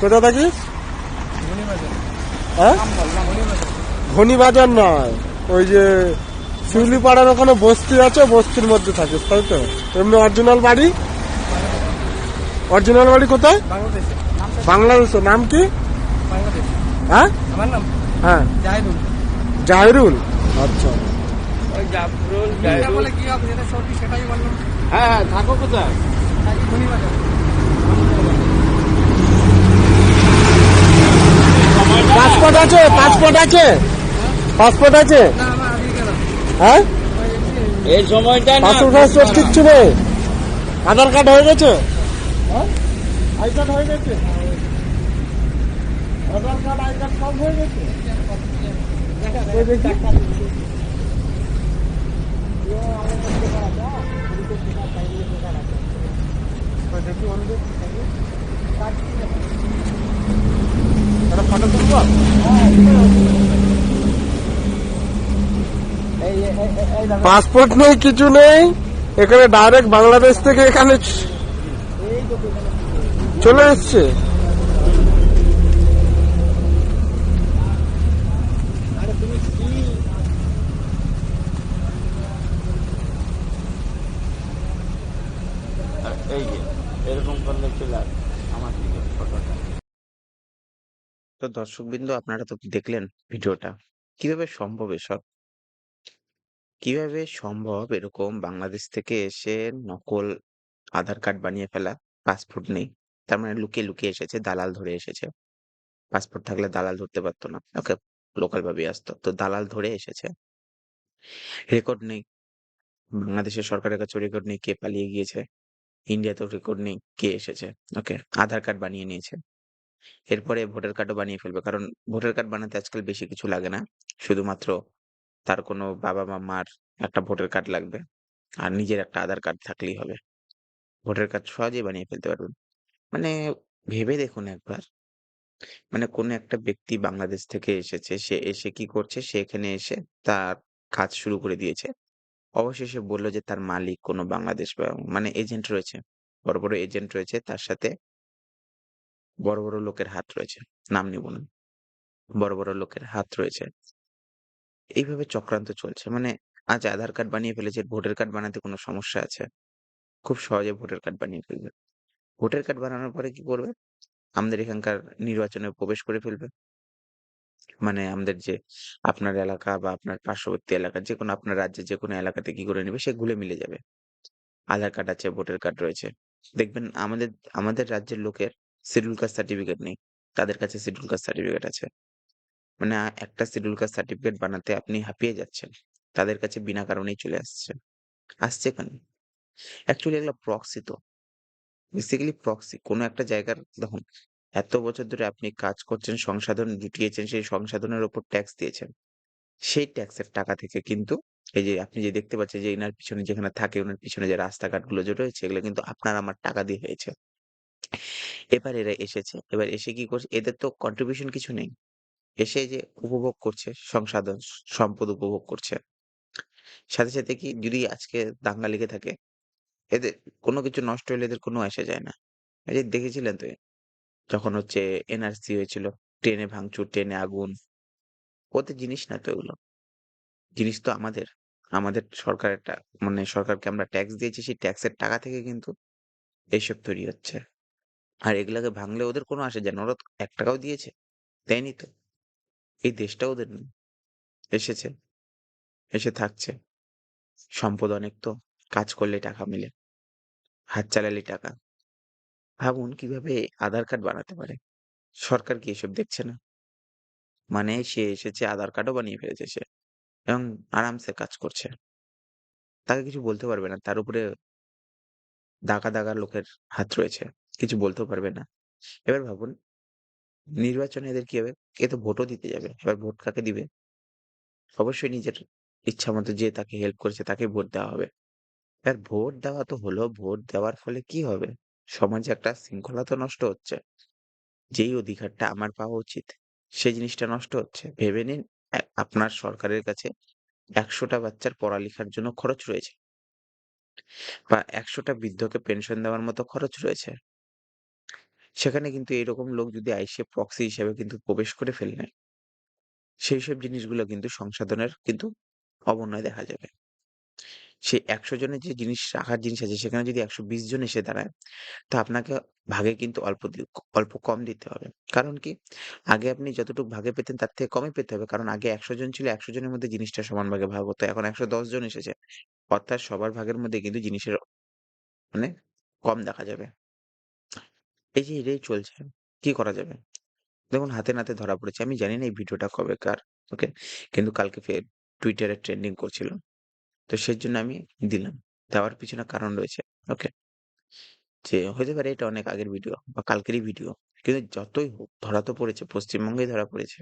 কোথা থাকিস হ্যাঁ? ঘনিবাজার নয়। ওই যে শিউলি পাড়ার ওখানে বস্তি আছে বস্তির মধ্যে থাকিস তাই তো? এমনি অরিজিনাল বাড়ি? অরিজিনাল বাড়ি কোথায়? বাংলাদেশে। নাম কি? হ্যাঁ? হ্যাঁ। জাহিরুল। আচ্ছা। হ্যাঁ হ্যাঁ থাকো কোথায়? পাসপোর্ট আছে পাসপোর্ট আছে। পাসপোর্ট আছে? হ্যাঁ? এই সময়টা না। পাসপোর্ট ফাসপোর্ট কিচ্ছু নেই। আধার কার্ড হয়ে গেছে? হ্যাঁ আই কার্ড হয়ে গেছে আধার কার্ড আই কার্ড সব হয়ে গেছে? দেখি। ওই দেখি, ওই দেখি, দেখি। একটা পাসপোর্ট নেই কিছু নেই। এখানে ডাইরেক্ট বাংলাদেশ থেকে এখানে চলে এসছে এই যে এরকম করলে চলে আসবে আমার দিকে ফটোটা তো দর্শকবৃন্দ আপনারা তো দেখলেন ভিডিওটা। কীভাবে সম্ভব এসব? কীভাবে সম্ভব এরকম বাংলাদেশ থেকে এসে নকল আধার কার্ড বানিয়ে ফেলা? পাসপোর্ট নেই। তার মানে লুকিয়ে লুকিয়ে এসেছে, দালাল ধরে এসেছে। পাসপোর্ট থাকলে দালাল ধরতে পারতো না। ওকে লোকাল ভাবে আসতো। তো দালাল ধরে এসেছে। রেকর্ড নেই। বাংলাদেশের সরকারের কাছে রেকর্ড নেই কে পালিয়ে গিয়েছে। ইন্ডিয়াতেও রেকর্ড নেই কে এসেছে। ওকে, আধার কার্ড বানিয়ে নিয়েছে। এরপরে ভোটার কার্ডও বানিয়ে ফেলবে। কারণ ভোটার কার্ড বানাতে আজকাল বেশি কিছু লাগে না। শুধুমাত্র তার কোনো বাবা মা, মার একটা ভোটার কার্ড লাগবে। আর নিজের একটা আধার কার্ড থাকলেই হবে। ভোটার কার্ড সহজেই বানিয়ে ফেলতে পারবেন। মানে ভেবে দেখুন একবার। মানে কোনো একটা ব্যক্তি বাংলাদেশ থেকে এসেছে, সে এসে কি করছে, সে এখানে এসে তার কাজ শুরু করে দিয়েছে। অবশেষে বলল যে, তার মালিক কোনো বাংলাদেশ বা মানে এজেন্ট রয়েছে। বড় বড় এজেন্ট রয়েছে। তার সাথে বড় বড় লোকের হাত রয়েছে। নাম নিব না বড় বড় লোকের হাত রয়েছে। এইভাবে চক্রান্ত চলছে। মানে আজ আধার কার্ড বানিয়ে ফেলেছে, ভোটার কার্ড বানাতে কোনো সমস্যা আছে? খুব সহজে ভোটার কার্ড বানিয়ে ফেলবে। ভোটার কার্ড বানানোর পরে কি করবে? আমাদের এখানকার নির্বাচনে প্রবেশ করে ফেলবে। মানে আমাদের যে আপনার এলাকা বা আপনার পার্শ্ববর্তী এলাকা, যে কোনো আপনার রাজ্যে যে কোনো এলাকাতে কি করে নেবে সেগুলো মিলে যাবে। আধার কার্ড আছে, ভোটার কার্ড রয়েছে। দেখবেন আমাদের আমাদের রাজ্যের লোকের শিডিউল কাস্ট সার্টিফিকেট নেই। তাদের কাছে শিডিউল কাস্ট সার্টিফিকেট আছে। মানে একটা শিডিউল কাস্ট সার্টিফিকেট বানাতে আপনি হাঁপিয়ে যাচ্ছেন। তাদের কাছে বিনা কারণেই চলে আসছে। আসছে কেন? অ্যাকচুয়ালি এগুলো প্রক্সি তো। বেসিক্যালি প্রক্সি কোনো একটা জায়গার, দেখুন, এত বছর ধরে আপনি কাজ করছেন, সংসাধন জুটিয়েছেন, সেই সংসাধনের ওপর ট্যাক্স দিয়েছেন। সেই ট্যাক্সের টাকা থেকে কিন্তু এই যে আপনি যে দেখতে পাচ্ছেন যে এনার পিছনে যেখানে থাকে, ওনার পিছনে যে রাস্তাঘাটগুলো যে রয়েছে, এগুলো কিন্তু আপনার আমার টাকা দিয়ে হয়েছে। এবার এরা এসেছে। এবার এসে কি করছে? এদের তো কন্ট্রিবিউশন কিছু নেই। এসে যে উপভোগ করছে, সংসাধন সম্পদ উপভোগ করছে। সাথে সাথে কি যদি আজকে দাঙ্গা লেগে থাকে, এদের কোনো কিছু নষ্ট হলে এদের কোনো আসে যায় না। যে দেখেছিলেন তো, যখন হচ্ছে এনআরসি হয়েছিল, ট্রেনে ভাঙচুর, ট্রেনে আগুন। ওদের জিনিস না তো এগুলো। জিনিস তো আমাদের। আমাদের সরকার একটা মানে সরকারকে আমরা ট্যাক্স দিয়েছি, সেই ট্যাক্সের টাকা থেকে কিন্তু এইসব তৈরি হচ্ছে। আর এগুলাকে ভাঙলে ওদের কোনো আসে যায় না। ওরা এক টাকাও দিয়েছে, দেয়নি তো। এই দেশটা ওদের এসেছে, এসে থাকছে। সম্পদ অনেক তো, কাজ করলে টাকা মিলে, হাত চালালে টাকা। ভাবুন কীভাবে আধার কার্ড বানাতে পারে? সরকার কি এসব দেখছে না? মানে সে এসেছে, আধার কার্ডও বানিয়ে ফেলেছে সে, এবং আরামসে কাজ করছে। তাকে কিছু বলতে পারবে না, তার উপরে দাগা দাগা লোকের হাত রয়েছে। কিছু বলতেও পারবে না। এবার ভাবুন, নির্বাচনে এদের কি হবে? এ তো ভোটও দিতে যাবে? এবার ভোট কাকে দিবে? অবশ্যই নিজের ইচ্ছা মতো যে তাকে হেল্প করেছে তাকে ভোট দেওয়া হবে। এবার ভোট দেওয়া তো হলো ভোট দেওয়ার ফলে কি হবে? সমাজে একটা শৃঙ্খলা তো নষ্ট হচ্ছে। যেই অধিকারটা আমার পাওয়া উচিত, সেই জিনিসটা নষ্ট হচ্ছে। ভেবে নিন আপনার সরকারের কাছে একশোটা বাচ্চার পড়ালেখার জন্য খরচ রয়েছে। বা ১০০ টা বৃদ্ধকে পেনশন দেওয়ার মতো খরচ রয়েছে। সেখানে কিন্তু এরকম লোক যদি আইসে প্রক্সি হিসেবে কিন্তু প্রবেশ করে ফেললে সেইসব জিনিসগুলো কিন্তু সংসাধনের কিন্তু অবনয় দেখা যাবে। সেই ১০০ জনের যে জিনিস রাখার জিনিস আছে সেখানে যদি ১২০ জন এসে দাঁড়ায়, তো আপনাকে ভাগে কিন্তু অল্প অল্প কম দিতে হবে। কারণ কি? আগে আপনি যতটুকু ভাগে পেতেন তার থেকে কমই পেতে হবে। কারণ আগে ১০০ জন ছিল, ১০০ জনের মধ্যে জিনিসটা সমান ভাগে ভাগ হতো। এখন ১১০ জন এসেছে। অর্থাৎ সবার ভাগের মধ্যে কিন্তু জিনিসের মানে কম দেখা যাবে। এই যে এটাই চলছে। কি করা যাবে? দেখুন হাতে নাতে ধরা পড়েছে। আমি জানি না এই ভিডিওটা কবেকার। ওকে? কিন্তু কালকে ফের এ ট্রেন্ডিং করছিল। তো সেজন্য আমি দিলাম। দেওয়ার পিছনে কারণ রয়েছে। ওকে? যে হতে পারে এটা অনেক আগের ভিডিও বা কালকেরই ভিডিও। কিন্তু যতই হোক ধরা তো পড়েছে, পশ্চিমবঙ্গেই ধরা পড়েছে।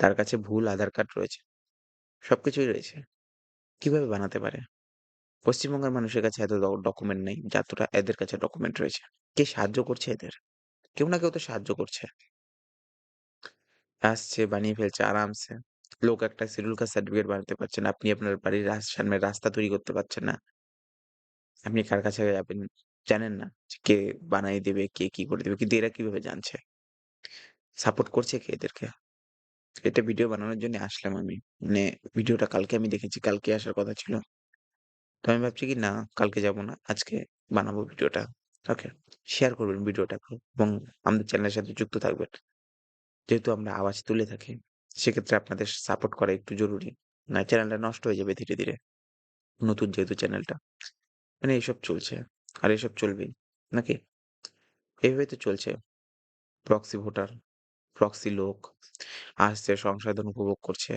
তার কাছে ভুল আধার কার্ড রয়েছে। সবকিছুই রয়েছে। কীভাবে বানাতে পারে? পশ্চিমবঙ্গের মানুষের কাছে এত ডকুমেন্ট নেই যতটা এদের কাছে ডকুমেন্ট রয়েছে। কে সাহায্য করছে এদের? কেউ না কেউ তো সাহায্য করছে। আসছে, বানিয়ে ফেলছে আরামসে। লোক একটা শিডিউল কাস্ট সার্টিফিকেট বানাতে পারছে না। আপনি আপনার বাড়ির সামনে রাস্তা তৈরি করতে পারছেন না। আপনি কার কাছে যাবেন জানেন না। কে বানায় দেবে, কে কি করে দেবে। কিন্তু এরা কীভাবে জানছে? সাপোর্ট করছে কে এদেরকে? এটা ভিডিও বানানোর জন্য আসলাম আমি। মানে ভিডিওটা কালকে আমি দেখেছি। কালকে আসার কথা ছিল। তো আমি ভাবছি কি না কালকে যাব না। আজকে বানাবো ভিডিওটা। ওকে? শেয়ার করবেন ভিডিওটাকে এবং আমাদের চ্যানেলের সাথে যুক্ত থাকবেন। যেহেতু আমরা আওয়াজ তুলে থাকি, সেক্ষেত্রে আপনাদের সাপোর্ট করা একটু জরুরি। না চ্যানেলটা নষ্ট হয়ে যাবে ধীরে, ধীরে। নতুন যেহেতু চ্যানেলটা। মানে এসব চলছে। আর এসব চলবেই। নাকি? এভাবেই তো চলছে। প্রক্সি ভোটার, প্রক্সি লোক আসছে সংশোধন উপভোগ করছে।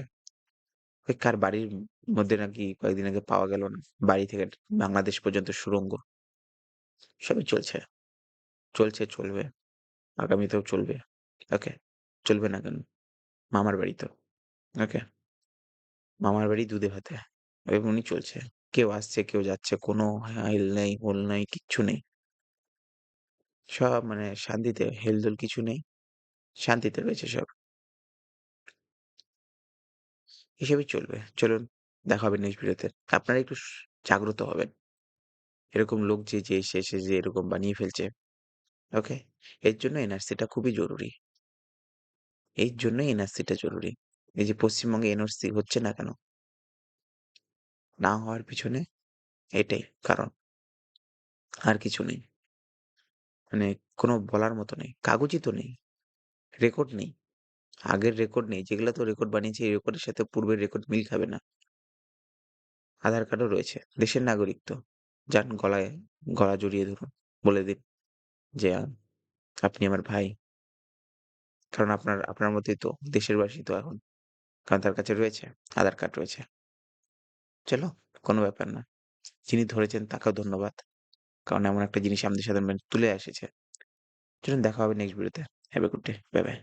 ওই কার বাড়ির মধ্যে নাকি কয়েকদিন আগে পাওয়া গেল না? বাড়ি থেকে বাংলাদেশ পর্যন্ত সুড়ঙ্গ। সবই চলছে। চলছে, চলবে। আগামীতেও চলবে। ওকে? চলবে না কেন? মামার বাড়ি তো। ওকে? মামার বাড়ি দুধে ভাতে। এমনই চলছে। কেউ আসছে, কেউ যাচ্ছে। কোনো হাইল নেই, হুল নেই, কিচ্ছু নেই। সব মানে শান্তিতে হেলদোল কিছু নেই। শান্তিতে রয়েছে সব। এসবই চলবে। চলুন দেখা হবে নেক্সট ভিডিওতে। আপনারা একটু জাগ্রত হবেন। এরকম লোক যে, যে এসে, এসে যে এরকম বানিয়ে ফেলছে। ওকে? এর জন্য এনআরসিটা খুবই জরুরি। এই জন্যই এনআরসিটা জরুরি। এই যে পশ্চিমবঙ্গে এনআরসি হচ্ছে না কেন? না হওয়ার পিছনে এটাই কারণ। আর কিছু নেই। মানে কোনো বলার মতো নেই। কাগজই তো নেই। রেকর্ড নেই। আগের রেকর্ড নেই। যেগুলা তো রেকর্ড বানিয়েছে, এই রেকর্ডের সাথে পূর্বের রেকর্ড মিল খাবে না। আধার কার্ডও রয়েছে। দেশের নাগরিক তো। যান গলায়, গলা জড়িয়ে ধরুন। বলে দিন যে আপনি আমার ভাই। কারণ আপনার আপনার মতোই তো দেশের বাসী তো এখন। কারণ তার কাছে রয়েছে, আধার কার্ড রয়েছে। চলো কোনো ব্যাপার না। যিনি ধরেছেন তাকেও ধন্যবাদ। কারণ এমন একটা জিনিস আমাদের সাথে তুলে এসেছে। চলুন দেখা হবে নেক্সট ভিডিওতে। Have a good day. Bye, bye.